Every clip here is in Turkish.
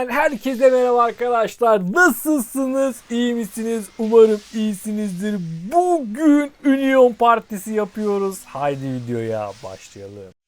Gaming'den herkese merhaba arkadaşlar. Nasılsınız? İyi misiniz? Umarım iyisinizdir. Bugün Union Partisi yapıyoruz. Haydi videoya başlayalım.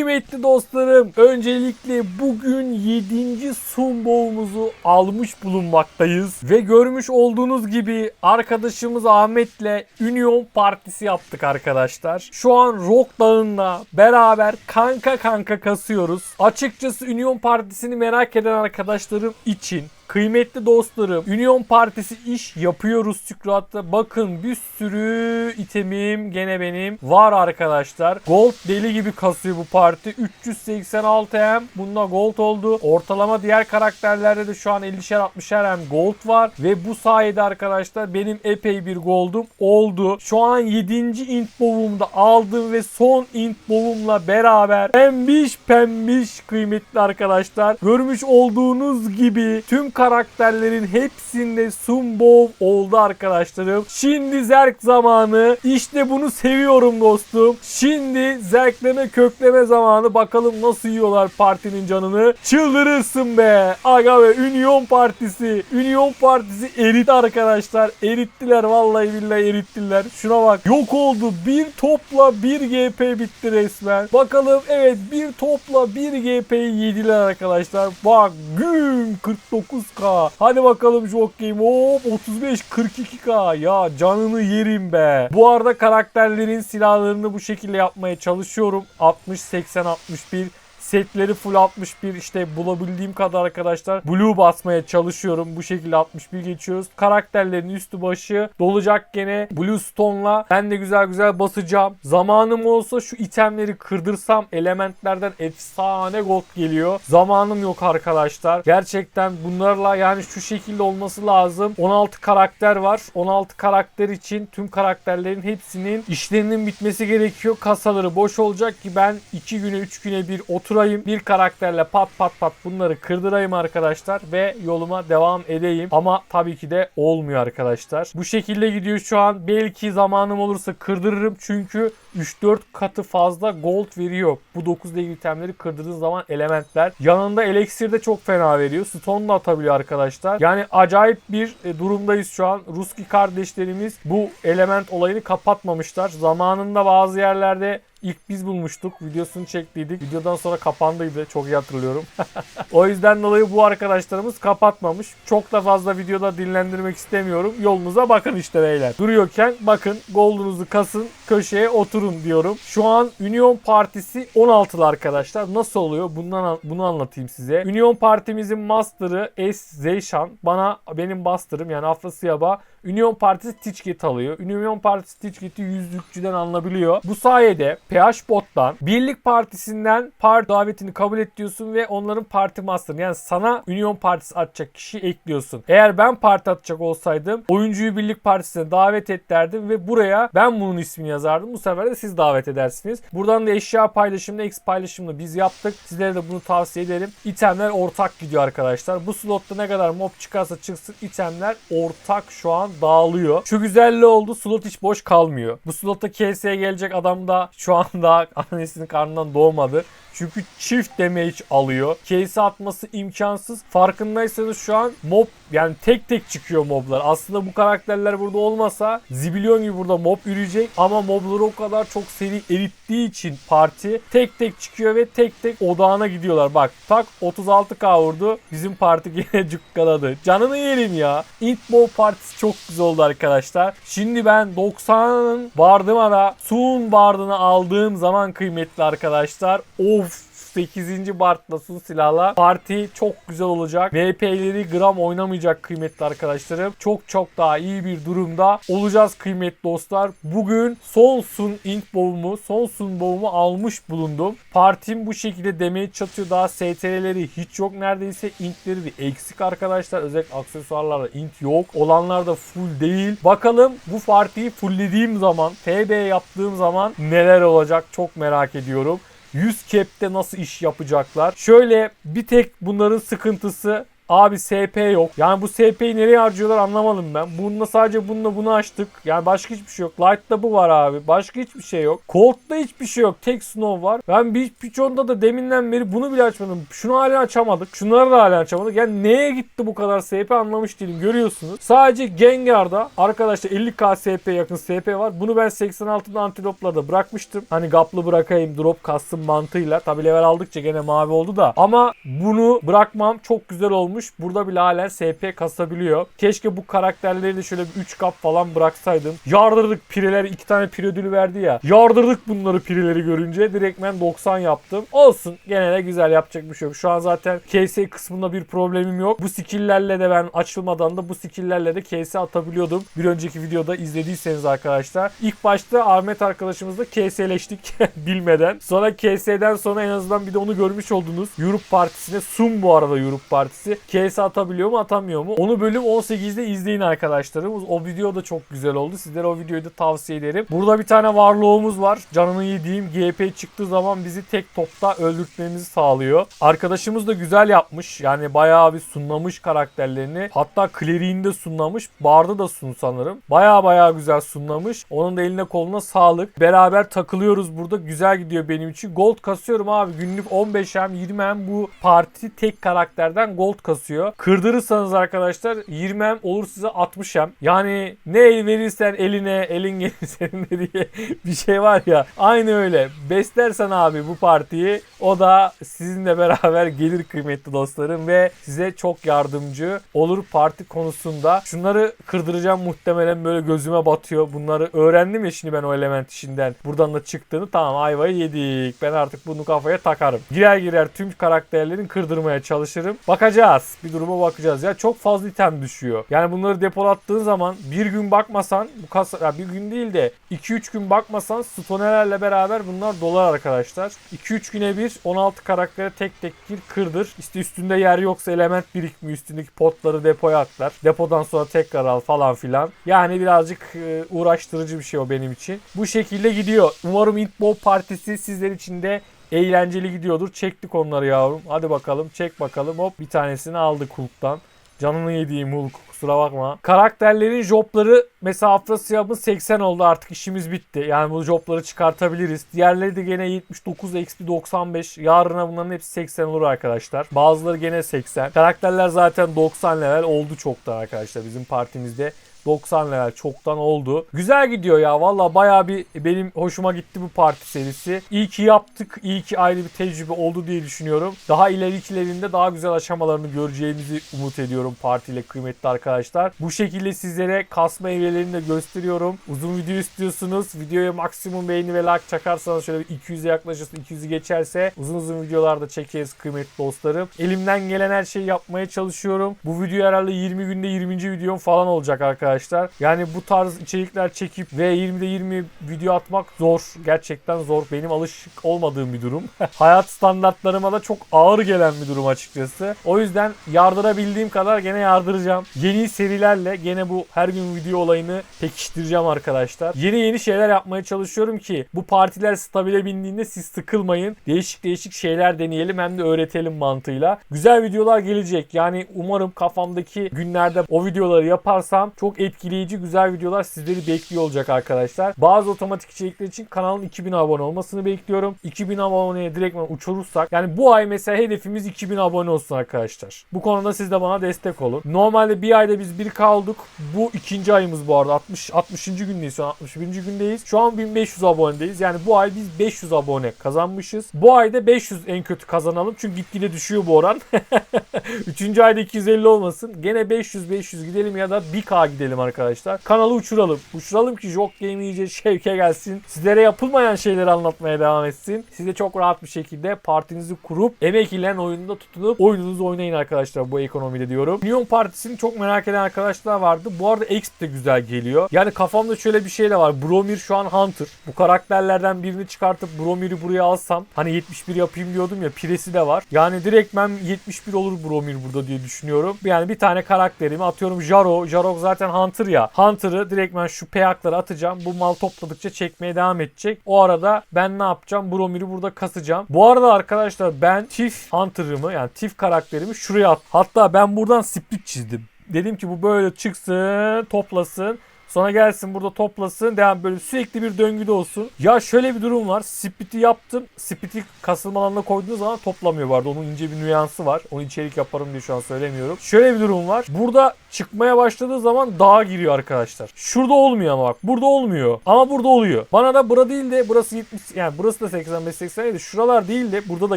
Kıymetli dostlarım, öncelikle bugün 7. Sunbow'umuzu almış bulunmaktayız. Ve görmüş olduğunuz gibi arkadaşımız Ahmet'le Union Partisi yaptık arkadaşlar. Şu an Rock Dağı'nda beraber kanka kanka kasıyoruz. Açıkçası Union Partisi'ni merak eden arkadaşlarım için Kıymetli dostlarım, Union Partisi iş yapıyoruz Sükrat'ta. Bakın bir sürü itemim gene benim var arkadaşlar. Gold deli gibi kasıyor bu parti. 386 hem bunda gold oldu. Ortalama diğer karakterlerde de şu an 50'şer 60'er hem gold var. Ve bu sayede arkadaşlar benim epey bir goldum oldu. Şu an 7. int bow'umda aldım ve son int bow'umla beraber pembiş pembiş kıymetli arkadaşlar. Görmüş olduğunuz gibi tüm karakterlerin hepsinde Sumbov oldu arkadaşlarım. Şimdi Zerk zamanı. İşte bunu seviyorum dostum. Şimdi Zerklerine kökleme zamanı. Bakalım nasıl yiyorlar partinin canını. Çıldırırsın be. Aga ve Union Partisi. Union Partisi erit arkadaşlar. Erittiler vallahi billahi erittiler. Şuna bak. Yok oldu. Bir topla bir GP bitti resmen. Bakalım evet bir topla bir GP'yi yediler arkadaşlar. Bak gün 49 k Hadi bakalım Jock Game. Hop 35 42k. Ya canını yerim be. Bu arada karakterlerin silahlarını bu şekilde yapmaya çalışıyorum. 60 80 61 setleri full 61 işte bulabildiğim kadar arkadaşlar blue basmaya çalışıyorum. Bu şekilde 61 geçiyoruz. Karakterlerin üstü başı dolacak gene blue stone'la. Ben de güzel güzel basacağım. Zamanım olsa şu itemleri kırdırsam elementlerden efsane gold geliyor. Zamanım yok arkadaşlar. Gerçekten bunlarla yani şu şekilde olması lazım. 16 karakter var. 16 karakter için tüm karakterlerin hepsinin işlerinin bitmesi gerekiyor. Kasaları boş olacak ki ben 2 güne 3 güne bir oturayım. Bir karakterle pat pat pat bunları kırdırayım arkadaşlar ve yoluma devam edeyim. Ama tabii ki de olmuyor arkadaşlar. Bu şekilde gidiyor şu an. Belki zamanım olursa kırdırırım çünkü 3-4 katı fazla gold veriyor. Bu 9 değil itemleri kırdığınız zaman elementler. Yanında elixir de çok fena veriyor. Stone da atabiliyor arkadaşlar. Yani acayip bir e, durumdayız şu an. Ruski kardeşlerimiz bu element olayını kapatmamışlar. Zamanında bazı yerlerde İlk biz bulmuştuk. Videosunu çektiydik. Videodan sonra kapandıydı. Çok iyi hatırlıyorum. o yüzden dolayı bu arkadaşlarımız kapatmamış. Çok da fazla videoda dinlendirmek istemiyorum. Yolunuza bakın işte beyler. Duruyorken bakın goldunuzu kasın köşeye oturun diyorum. Şu an Union Partisi 16'lı arkadaşlar. Nasıl oluyor? Bundan bunu anlatayım size. Union Partimizin master'ı S Zeyşan bana benim master'ım yani Afrasiyaba Union Partisi Ticket alıyor. Union Partisi Ticket'i yüzlükçüden alınabiliyor. Bu sayede PH Bot'tan Birlik Partisi'nden parti davetini kabul et diyorsun ve onların parti master'ını yani sana Union Partisi atacak kişi ekliyorsun. Eğer ben parti atacak olsaydım oyuncuyu Birlik Partisi'ne davet et derdim ve buraya ben bunun ismini yazardım. Bu sefer de siz davet edersiniz. Buradan da eşya paylaşımını, X paylaşımını biz yaptık. Sizlere de bunu tavsiye ederim. İtemler ortak gidiyor arkadaşlar. Bu slotta ne kadar mob çıkarsa çıksın itemler ortak şu an dağılıyor. Şu güzelliği oldu. Slot hiç boş kalmıyor. Bu slotta KS'ye gelecek adam da şu anda annesinin karnından doğmadı. Çünkü çift damage alıyor. Case atması imkansız. Farkındaysanız şu an mob yani tek tek çıkıyor moblar. Aslında bu karakterler burada olmasa zibilyon gibi burada mob yürüyecek. Ama mobları o kadar çok seri erittiği için parti tek tek çıkıyor ve tek tek odağına gidiyorlar. Bak tak 36k vurdu. Bizim parti gene cukkaladı. Canını yerim ya. Int Bow partisi çok güzel oldu arkadaşlar. Şimdi ben 90'ın bardığıma da Sun bardını aldığım zaman kıymetli arkadaşlar. Of 8. Bartlas'ın silahla parti çok güzel olacak. VP'leri gram oynamayacak kıymetli arkadaşlarım. Çok çok daha iyi bir durumda olacağız kıymetli dostlar. Bugün son sun ink bovumu, son sun bovumu almış bulundum. Partim bu şekilde demeye çatıyor. Daha STR'leri hiç yok neredeyse. Inkleri de eksik arkadaşlar. Özellikle aksesuarlarda ink yok. Olanlar da full değil. Bakalım bu partiyi fulllediğim zaman, TB yaptığım zaman neler olacak çok merak ediyorum. 100 cap'te nasıl iş yapacaklar? Şöyle bir tek bunların sıkıntısı Abi SP yok. Yani bu SP'yi nereye harcıyorlar anlamadım ben. Bununla sadece bununla bunu açtık. Yani başka hiçbir şey yok. Light'ta bu var abi. Başka hiçbir şey yok. Cold'da hiçbir şey yok. Tek Snow var. Ben bir Pichon'da da deminden beri bunu bile açmadım. Şunu hala açamadık. Şunları da hala açamadık. Yani neye gitti bu kadar SP anlamış değilim. Görüyorsunuz. Sadece Gengar'da arkadaşlar 50k SP yakın SP var. Bunu ben 86'da antiloplarda bırakmıştım. Hani gaplı bırakayım drop kastım mantığıyla. Tabi level aldıkça gene mavi oldu da. Ama bunu bırakmam çok güzel olmuş. Burada bile halen SP kasabiliyor. Keşke bu karakterleri de şöyle bir 3 kap falan bıraksaydım. Yardırdık pireler iki tane pire ödülü verdi ya. Yardırdık bunları pireleri görünce. Direktmen 90 yaptım. Olsun. Gene de güzel yapacak bir şey yok. Şu an zaten KS kısmında bir problemim yok. Bu skill'lerle de ben açılmadan da bu skill'lerle de KS atabiliyordum. Bir önceki videoda izlediyseniz arkadaşlar. İlk başta Ahmet arkadaşımızla KS'leştik bilmeden. Sonra KS'den sonra en azından bir de onu görmüş oldunuz. Europe Partisi'ne Sun bu arada Europe Partisi. KS atabiliyor mu atamıyor mu? Onu bölüm 18'de izleyin arkadaşlarım. O video da çok güzel oldu. Sizlere o videoyu da tavsiye ederim. Burada bir tane varlığımız var. Canını yediğim GP çıktığı zaman bizi tek topta öldürtmemizi sağlıyor. Arkadaşımız da güzel yapmış. Yani bayağı bir sunlamış karakterlerini. Hatta kleriğini de sunlamış. Barda da sun sanırım. Bayağı bayağı güzel sunlamış. Onun da eline koluna sağlık. Beraber takılıyoruz burada. Güzel gidiyor benim için. Gold kasıyorum abi. Günlük 15'em 20'em bu parti tek karakterden gold kasıyor. Kırdırırsanız arkadaşlar 20'em olur size 60'em. Yani ne el verirsen eline elin gelir senin diye bir şey var ya. Aynı öyle. Beslersen abi bu partiyi o da sizinle beraber gelir kıymetli dostlarım ve size çok yardımcı olur parti konusunda. Şunları kırdıracağım muhtemelen böyle gözüme batıyor. Bunları öğrendim ya şimdi ben o element işinden. Buradan da çıktığını tamam ayvayı yedik. Ben artık bunu kafaya takarım. Girer girer tüm karakterlerin kırdırmaya çalışırım. Bakacağız. Bir duruma bakacağız. Ya çok fazla item düşüyor. Yani bunları depolattığın zaman bir gün bakmasan bu kasa ya bir gün değil de 2-3 gün bakmasan stonelerle beraber bunlar dolar arkadaşlar. 2-3 güne bir 16 karaktere tek tek gir kırdır. İşte üstünde yer yoksa element birikmiyor. Üstündeki potları depoya aktar. Depodan sonra tekrar al falan filan. Yani birazcık e, uğraştırıcı bir şey o benim için. Bu şekilde gidiyor. Umarım Intbow partisi sizler için de eğlenceli gidiyordur. Çektik onları yavrum. Hadi bakalım çek bakalım. Hop bir tanesini aldık Hulk'tan. Canını yediğim Hulk kusura bakma. Karakterlerin jobları mesela Afrasiyab'ın 80 oldu artık işimiz bitti. Yani bu jobları çıkartabiliriz. Diğerleri de gene 79 XP 95. Yarına bunların hepsi 80 olur arkadaşlar. Bazıları gene 80. Karakterler zaten 90 level oldu çoktan arkadaşlar bizim partimizde. 90 level çoktan oldu. Güzel gidiyor ya. Valla baya bir benim hoşuma gitti bu parti serisi. İyi ki yaptık. İyi ki ayrı bir tecrübe oldu diye düşünüyorum. Daha ilerikilerinde daha güzel aşamalarını göreceğimizi umut ediyorum partiyle kıymetli arkadaşlar. Bu şekilde sizlere kasma evrelerini de gösteriyorum. Uzun video istiyorsunuz. Videoya maksimum beğeni ve like çakarsanız şöyle bir 200'e yaklaşırsın. 200'ü geçerse uzun uzun videolarda çekeriz kıymetli dostlarım. Elimden gelen her şeyi yapmaya çalışıyorum. Bu video herhalde 20 günde 20. videom falan olacak arkadaşlar arkadaşlar. Yani bu tarz içerikler çekip ve 20'de 20 video atmak zor. Gerçekten zor. Benim alışık olmadığım bir durum. Hayat standartlarıma da çok ağır gelen bir durum açıkçası. O yüzden yardırabildiğim kadar gene yardıracağım. Yeni serilerle gene bu her gün video olayını pekiştireceğim arkadaşlar. Yeni yeni şeyler yapmaya çalışıyorum ki bu partiler stabile bindiğinde siz sıkılmayın. Değişik değişik şeyler deneyelim hem de öğretelim mantığıyla. Güzel videolar gelecek. Yani umarım kafamdaki günlerde o videoları yaparsam çok etkileyici güzel videolar sizleri bekliyor olacak arkadaşlar. Bazı otomatik içerikler için kanalın 2000 abone olmasını bekliyorum. 2000 aboneye direktmen uçurursak yani bu ay mesela hedefimiz 2000 abone olsun arkadaşlar. Bu konuda siz de bana destek olun. Normalde bir ayda biz 1K olduk. Bu ikinci ayımız bu arada. 60 60. gündeyiz şu an 61. gündeyiz. Şu an 1500 abonedeyiz. Yani bu ay biz 500 abone kazanmışız. Bu ayda 500 en kötü kazanalım. Çünkü gitgide düşüyor bu oran. Üçüncü ayda 250 olmasın. Gene 500 500 gidelim ya da 1K gidelim arkadaşlar. Kanalı uçuralım. Uçuralım ki Jok Game iyice şevke gelsin. Sizlere yapılmayan şeyleri anlatmaya devam etsin. Siz de çok rahat bir şekilde partinizi kurup emek ile oyununda tutunup oyununuzu oynayın arkadaşlar bu ekonomide diyorum. Neon Partisi'ni çok merak eden arkadaşlar vardı. Bu arada Exp de güzel geliyor. Yani kafamda şöyle bir şey de var. Bromir şu an Hunter. Bu karakterlerden birini çıkartıp Bromir'i buraya alsam hani 71 yapayım diyordum ya piresi de var. Yani direkt ben 71 olur Bromir burada diye düşünüyorum. Yani bir tane karakterimi atıyorum Jaro. Jarok zaten Hunter ya. Hunter'ı direktmen şu peyaklara atacağım. Bu mal topladıkça çekmeye devam edecek. O arada ben ne yapacağım? Bromir'i burada kasacağım. Bu arada arkadaşlar ben Tiff Hunter'ımı yani Tiff karakterimi şuraya at. Hatta ben buradan split çizdim. Dedim ki bu böyle çıksın, toplasın. Sonra gelsin burada toplasın. Devam böyle sürekli bir döngüde olsun. Ya şöyle bir durum var. Split'i yaptım. Split'i kasılma alanına koyduğunuz zaman toplamıyor vardı. Onun ince bir nüansı var. Onu içerik yaparım diye şu an söylemiyorum. Şöyle bir durum var. Burada çıkmaya başladığı zaman dağa giriyor arkadaşlar. Şurada olmuyor ama bak. Burada olmuyor. Ama burada oluyor. Bana da bura değil de burası 70 yani burası da 85 87. Şuralar değil de burada da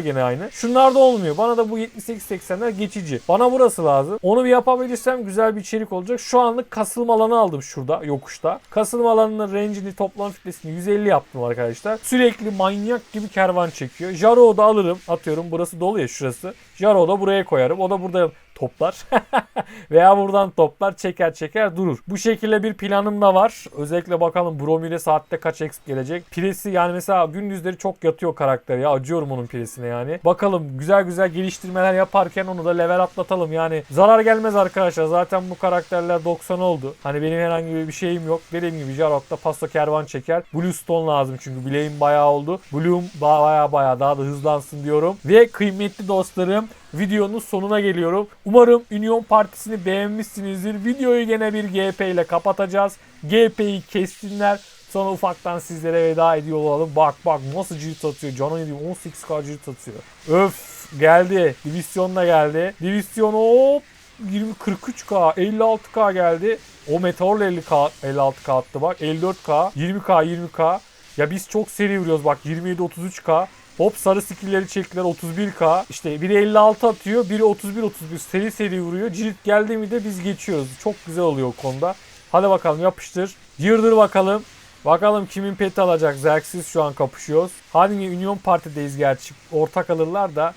gene aynı. Şunlarda olmuyor. Bana da bu 78 80'ler geçici. Bana burası lazım. Onu bir yapabilirsem güzel bir içerik olacak. Şu anlık kasılma alanı aldım şurada yokuşta. Kasılma alanının range'ini toplam filesini 150 yaptım arkadaşlar. Sürekli manyak gibi kervan çekiyor. Jaro'u da alırım. Atıyorum burası dolu ya şurası. Jaro'u da buraya koyarım. O da burada toplar. Veya buradan toplar çeker çeker durur. Bu şekilde bir planım da var. Özellikle bakalım Bromi'yle saatte kaç exp gelecek. Piresi yani mesela gündüzleri çok yatıyor karakter ya. Acıyorum onun piresine yani. Bakalım güzel güzel geliştirmeler yaparken onu da level atlatalım. Yani zarar gelmez arkadaşlar. Zaten bu karakterler 90 oldu. Hani benim herhangi bir şeyim yok. Dediğim gibi Jarot'ta pasta kervan çeker. Bluestone lazım çünkü bileğim bayağı oldu. Bloom bayağı bayağı daha da hızlansın diyorum. Ve kıymetli dostlarım videonun sonuna geliyorum. Umarım Union Partisi'ni beğenmişsinizdir. Videoyu gene bir GP ile kapatacağız. GP'yi kessinler. Sonra ufaktan sizlere veda ediyor olalım. Bak bak nasıl cirit atıyor. Canı yediğim 18k cirit atıyor. Öf geldi. Divisyon da geldi. Divisyon hop 20 43k 56k geldi. O Meteor'la 50k 56k attı bak. 54k 20k 20k. Ya biz çok seri vuruyoruz bak 27 33k. Hop sarı skill'leri çektiler 31k. İşte biri 56 atıyor, biri 31 31 seri seri vuruyor. Cirit geldi mi de biz geçiyoruz. Çok güzel oluyor o konuda. Hadi bakalım yapıştır. Yırdır bakalım. Bakalım kimin peti alacak. Zerksiz şu an kapışıyoruz. Hadi Union Parti'deyiz gerçi. Ortak alırlar da.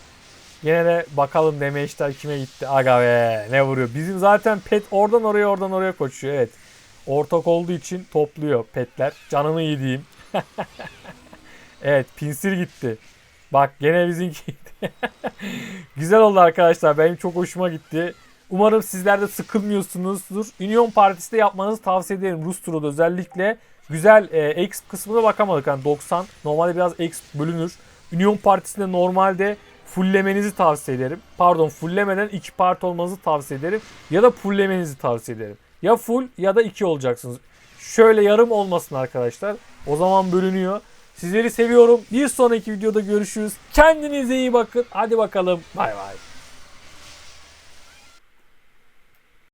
Yine de bakalım deme işler kime gitti. Aga be ne vuruyor. Bizim zaten pet oradan oraya oradan oraya koşuyor. Evet. Ortak olduğu için topluyor petler. Canını yediğim. evet pinsir gitti. Bak gene bizimki gitti. Güzel oldu arkadaşlar. Benim çok hoşuma gitti. Umarım sizler de sıkılmıyorsunuzdur. Union Partisi de yapmanızı tavsiye ederim. Rus turu özellikle. Güzel e, exp kısmına bakamadık. Yani 90. Normalde biraz exp bölünür. Union Partisi'nde normalde fulllemenizi tavsiye ederim. Pardon fulllemeden iki part olmanızı tavsiye ederim. Ya da fulllemenizi tavsiye ederim. Ya full ya da iki olacaksınız. Şöyle yarım olmasın arkadaşlar. O zaman bölünüyor. Sizleri seviyorum. Bir sonraki videoda görüşürüz. Kendinize iyi bakın. Hadi bakalım. Bay bay.